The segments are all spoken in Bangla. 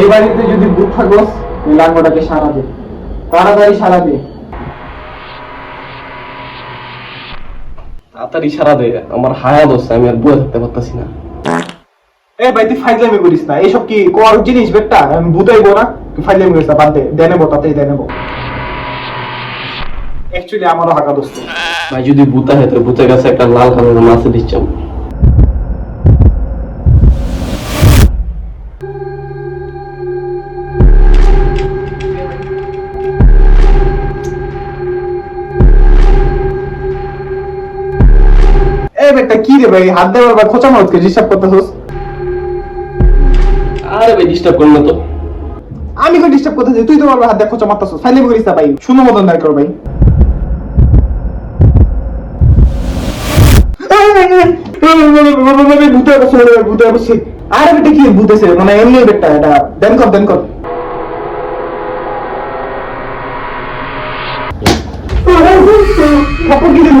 এই বাড়িতে যদি ভূত থাকোস তুই লাঙ্গটাকে সারা দে। তাড়াতাড়ি সারা দে। তাড়াতাড়ি সারা দে আমার হায়া দোষ আমি আর বয়ে থাকতে পারতাছি না। এ ভাই তুই ফাইজলামি করিস না। এইসব কি কোয়ার জিনিস বেটা? আমি ভূতাইবো না। তুই ফাইজলামি করিস না বাদ দে। দে নেব তাতেই দে নেব। অ্যাকচুয়ালি আমারও হাঁকা দোস্ত। ভাই যদি বুতা হয় তো বুতের কাছে একটা লাল কালারের মাছ দিচ্ছাম বেটা কি রে ভাই? হাত দেওয়ার বা খোঁচা মারতকে ডিস্টার্ব করতেছস? আরে ভাই ডিস্টার্ব করো না তো। আমি কই ডিস্টার্ব করতেছি তুই তো আমার হাত দিয়ে খোঁচা মারতেছস। ফাইজলামি করিস না ভাই শূন্য মতন দাঁড় কর ভাই। ভূতে বসে ভূতে বসে আরে বেটা কি ভূতেছে মানে এমনি বেটা এটা দেন কর দেন কর। কি দিল?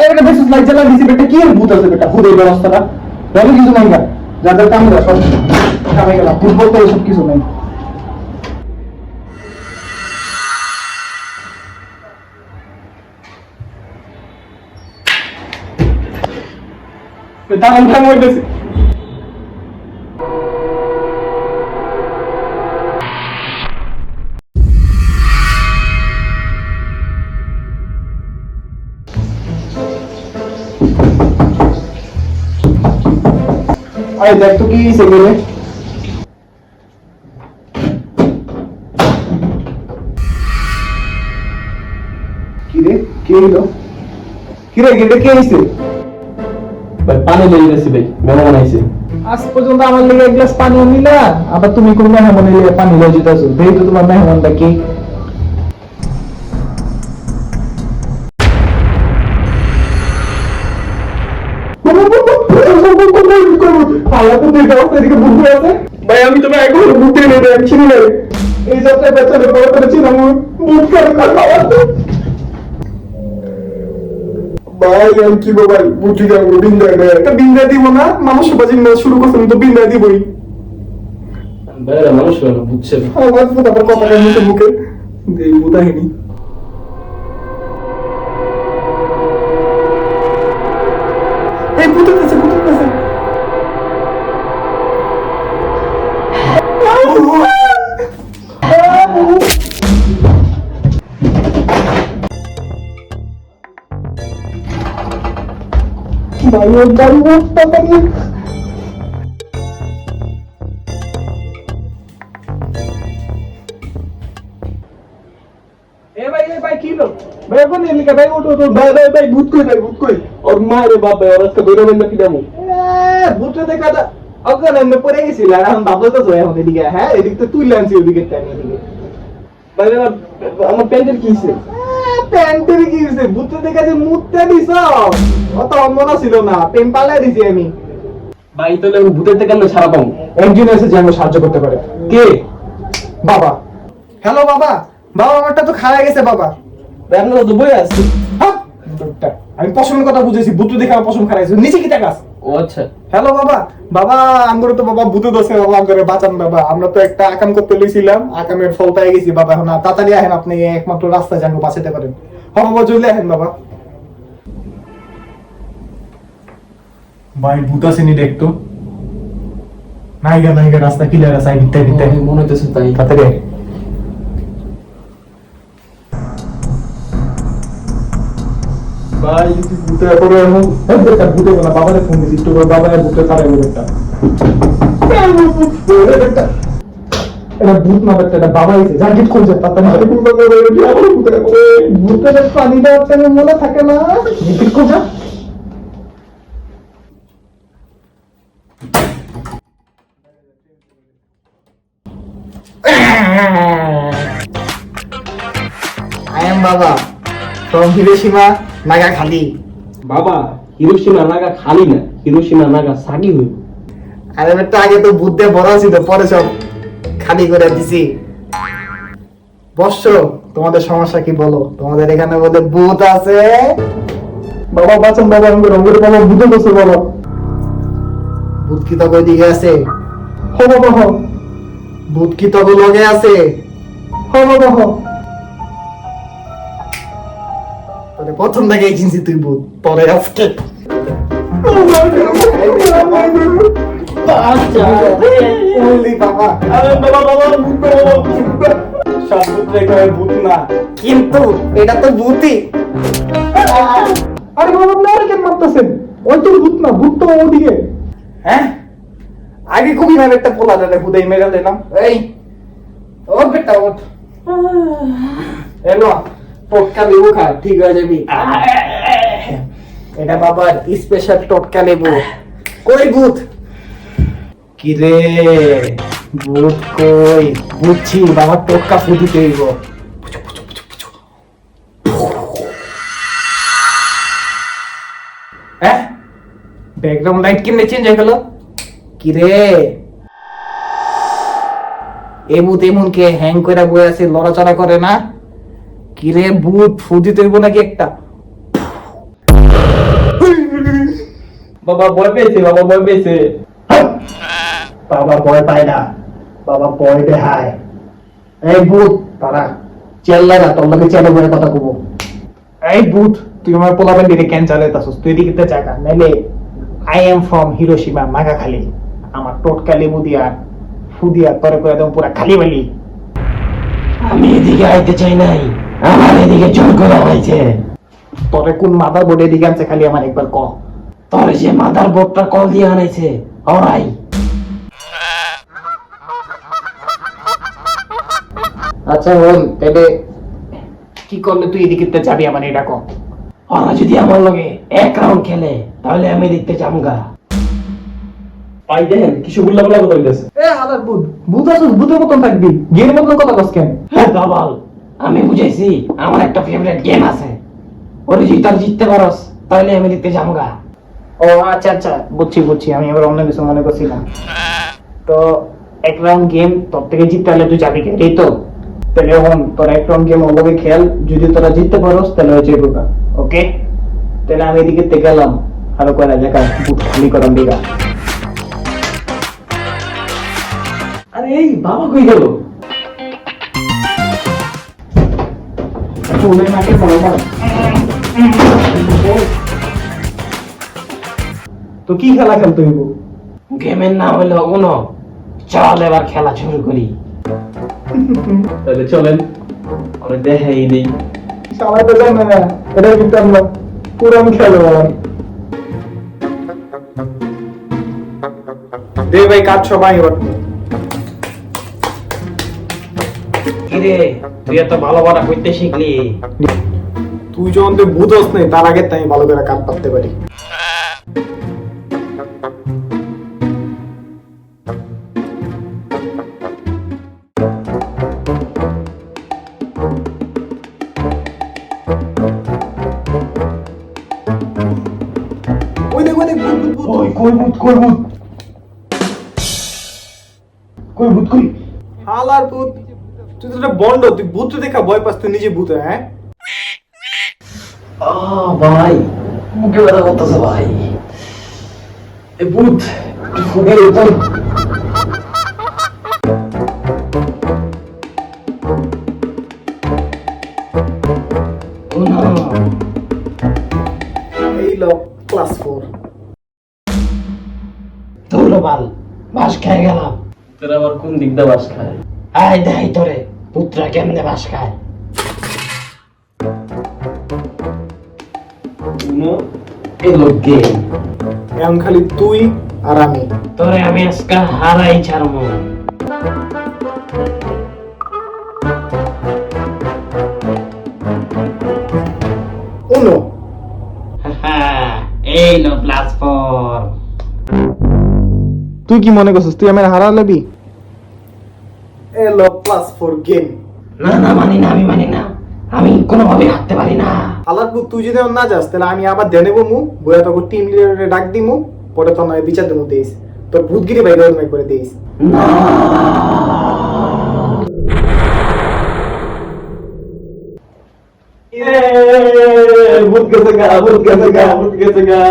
এই বেটা বেশ লাইট জ্বালা দিছি, বেটা, কি ভূত আছে বেটা? ভূতের ব্যবস্থাটা? তাহলে কিছু নাই না যাদের কাম করা সব কামে গেলাম। ভূত বলতে এসব কিছু নাই। দাঁড়ান দাঁড়ান হইতেছে আরে দেখ তো কি সেগুলো কি রে কি হইল কি রে গেটে কে আইছে ভাই পানি লেগে গেছে ভাই মেহমান আইছে আজ পর্যন্ত আমার লেগে এক গ্লাস পানি নিলা আবার তুমি কোন মেহমানের লেগে পানি লয়ে যেতেছো দেই তো তোমার মেহমানটা কি ভাই আমি তোমার এখন বুঝতে নেবে আমি চিনি না এই যাত্রায় বেচারে বড় করেছি না মুখ করে কথা ভাই আমি কি বলব ভাই বুঝি যাব বিন্দা একটা বিন্দা দিব না মানুষ বাজি না শুরু করছেন তো বিন্দা দিবই। ভাই মানুষ বুঝছে। আমার কথা মুখে। মুখে বুঝাইনি দাঁড়িয়ে তাড়াতাড়ি ভাই কই ওর মা রে বাপ ভাই ওর কি দামু ভূতে দেখা দা আমি পড়ে গেছিল এখন ভাবলো তো এখন এদিকে। হ্যাঁ এদিক তো তুই লানছি, ওদিকে টানি এদিকে। ভাই, আমার প্যান্টের কি প্যান্টের কি হইছে? ভূতে দেখা যে মুততে দিছ। অত ছিল না দিছি আমি। ভাই তাহলে ভূতের থেকে সারা পাবো। একজন এসে যে সাহায্য করতে পারে। কে? বাবা। হ্যালো বাবা। বাবা আমারটা তো খারাপ গেছে বাবা। আপনারা তো বই আছে আমি পশমের কথা বুঝেছি বুতু দেখে আমার পশম খারাপ নিচে কি টাকা ও আচ্ছা। হ্যালো বাবা বাবা আমরা তো বাবা দোষে বাবা বাঁচান বাবা। আমরা তো একটা আকাম করতে লইছিলাম আকামের ফল পেয়ে গেছি বাবা। এখন তাড়াতাড়ি আহেন আপনি একমাত্র রাস্তায় জানব বাঁচাতে পারেন। হ্যাঁ বাবা চলে আহেন বাবা। ভাই ভূত আসেনি দেখতো? নাইগা নাইগা রাস্তা ক্লিয়ার আছে আই মনে হইতেছে তাই। তাড়াতাড়ি ভাই করে বেটা বাবারে ফোন বাবারে খারাপ এটা না এটা বাবা হইছে যা গিট করছে তাড়াতাড়ি ভূতের পানি দেওয়ার টাইমে মনে থাকে না। গিট কর I am Baba from Hiroshima, Nagakhali. বাবা হিরোশিমা নাগা খালি না হিরোশিমা নাগা সাগি হইব। আরে বেটা আগে তো বুদ্ধে বড় ছিল পরে সব খালি করে দিছি। বর্ষ তোমাদের সমস্যা কি বলো? তোমাদের এখানে বলে ভূত আছে। বাবা বাঁচান বাবা আমি রঙের বাবা ভূতে বসে বাবা। ভূত কি তবে দিকে আছে? হ বাবা হ। ভূত কি তবে লগে আছে? হ বাবা হ। তোরে প্রথম থেকে চিনছি তুই ভূত পরে ভূত ভূত ভূত না। কিন্তু এটা তো ভূতই। আরে বাবা কেন মারতেছেন? ওই তো ভূত না ভূত তো ওদিকে। হ্যাঁ? আগে খুবই ভাবে একটা পোলা দাদা ভূতাই মেরে দিলাম এই ও বেটা ওঠ। এলো। টটকা লেবু খা, ঠিক এটা বাবার স্পেশাল টটকা লেবু। কই ভূত? কি রে? ভূত কই? বুঝছি টটকা হ্যাঁ? ব্যাকগ্রাউন্ড লাইট কেমনে চেঞ্জ হয়ে গেল? কি রে? এমন কে হ্যাং করে বয়ে আছে, লড়াচড়া করে না? কি রে ভূত ফুদি তৈব নাকি একটা? বাবা ভয় পেয়েছে, বাবা ভয় পেয়েছে। বাবা ভয় পায় না, বাবা ভয় দেখায়। এই ভূত তারা চেল্লাই না, তোর লোকে চেলে বলে কথা কব। এই ভূত, তুই আমার পোলাবেন দিকে কেন চালাইতাছস? তুই এদিকে তে জায়গা নাইলে I am from Hiroshima Nagakhali আমার টোটকা লেবু দিয়া ফুদিয়া তরে করে দেবো পুরা খালি বালি। আমি এদিকে আইতে চাই নাই। আমার এদিকে জোর করে হয়েছে। তরে কোন মাদার বোর্ডে এদিকে আনছে খালি আমার একবার ক। তোর যে মাদার বোর্ডটা কল দিয়ে আনাইছে ওরাই আচ্ছা হন তাহলে কি করলে তুই এদিকে তে যাবি আমার এটা ক। ওরা যদি আমার লগে এক রাউন্ড খেলে তাহলে আমি দেখতে চামগা পাই দেখেন কিছু বললা বলা কথা বলতেছে এ ভূত ভূত আসুস ভূতের মতন থাকবি। গের মতন কথা কস কেন? হ্যাঁ বাবাল আমি বুঝাইছি আমার একটা ফেভারিট গেম আছে। ওরে যদি তার জিততে পারস তাহলে আমি দেখতে চামগা ও আচ্ছা আচ্ছা বুঝছি বুঝছি আমি এবার অন্য কিছু মনে করছিলাম তো এক রাউন্ড গেম তোর থেকে জিততে হলে তুই যাবি কে? এই তো তাহলে হন তোর এক রাউন্ড গেম ওভাবে খেল যদি তোরা জিততে পারোস তাহলে হচ্ছে ঢুকা ওকে তাহলে আমি এদিকে তে গেলাম আরও কয়টা জায়গা বুট খালি করার দিকা আরে এই বাবা কই গেল? চলে নাকি বাবা তো কি খেলা খেলতে হইব? গেমের নাম হলো উনো। চল এবার খেলা শুরু করি। তাহলে চলেন ওরে দেখাই দেই। সবাই তো জানে না এটা কিন্তু আমরা পুরান খেলোয়াড়। দে ভাই কাজ সবাই এবার কিরে তুই এত ভালো ভালো করতে শিখলি। তুই যখন তুই বুঝোস নাই তার আগে তাই ভালো করে কাজ পারতে পারি। ওই ভূত ভূত? কই ভূত কই? হালার ভূত। তুই তো একটা বন্ড তুই ভূত দেখা ভয় পাস তুই নিজে ভূত হ্যাঁ? আহ ভাই মুখে ব্যথা করতেছে ভাই। এ ভূত এই লো ক্লাস ফোর ধুলোবাল বাস খেয়ে গেলাম। তোর আবার কোন দিক দিয়ে বাস খায়? আয় দেখাই তোরে পুত্রা কেমনে বাস খায়? এখন খালি তুই আর আমি। তোরে আমি আজকে হারাই ছাড়বো। উনো। এই লো প্ল্যাটফর্ম তুই কি মনে করছিস তুই আমার হারা লেবি এলো প্লাস ফোর গেম না না মানি না আমি মানি না। আমি কোনোভাবে হাঁটতে পারি না। আলাদপুর তুই যদি না যাস তাহলে আমি আবার দেনে বমু বইয়া তোকে টিম লিডারে ডাক দিমু। পরে তো নয় বিচার দেবো দিস তোর ভূতগিরি বাইরে ওরমাই করে দিস না। ভূত গেছে গা ভূত গেছে গা ভূত গেছে গা।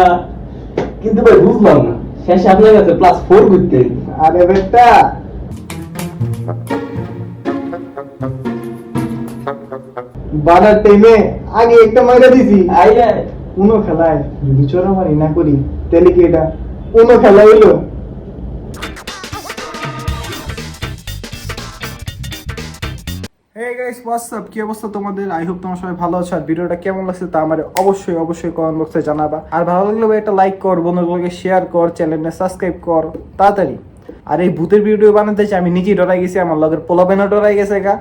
কিন্তু ভাই বুঝলাম না। শেষে আপনার কাছে প্লাস ফোর ঘুরতে আরে বেটা। বানার টাইমে আগে একটা মাইরা দিছি। আই আই উনো খেলায়। যদি চোরামারি না করি। তাহলে কি এটা? উনো খেলা হইল। কি অবস্থা তোমাদের? Hope তোমরা সবাই ভালো আছো। আর ভিডিওটা কেমন লাগছে তা আমার অবশ্যই অবশ্যই কমেন্ট বক্সে জানাবা। আর ভালো লাগলে একটা লাইক কর বন্ধুগুলোকে শেয়ার কর চ্যানেলটা সাবস্ক্রাইব কর তাড়াতাড়ি। আর এই ভূতের ভিডিও বানাতে আমি নিজেই ডরাই গেছি আমার লগের পোলাবেনও ডরাই গেছে গা।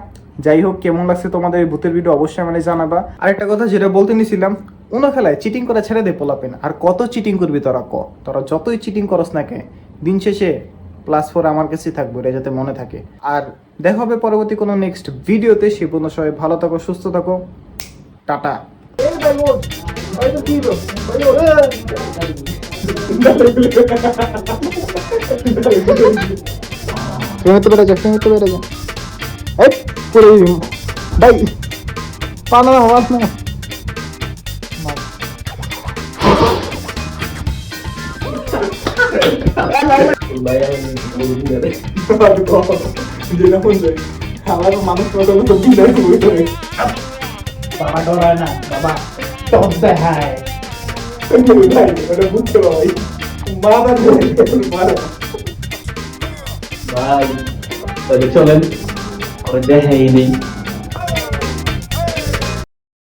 যাই হোক কেমন লাগছে তোমাদের এই ভূতের ভিডিও অবশ্যই মানে জানাবা। আর একটা কথা যেটা বলতে নিছিলাম উনো খেলায় চিটিং করা ছেড়ে দে পোলাপেন। আর কত চিটিং করবি তোরা ক? তোরা যতই চিটিং করস না কে দিন শেষে প্লাস ফোর আমার কাছেই থাকবে এটা যাতে মনে থাকে। আর দেখা হবে পরবর্তী কোনো নেক্সট ভিডিওতে সে পর্যন্ত সবাই ভালো থাকো, সুস্থ থাকো। টাটা। ফেমে বেড়ে যা ফেমে তো বেড়ে যা এই পুরো ভাই পানা আওয়াজ না যেটা মন যায় আমার মানুষ মতো মতো বিদায় করে বাবা ডরায় না বাবা টপ দেখায় ভাই ওটা বুঝতে পারি মাথা মারা ভাই তাহলে চলেন দেখাই নেই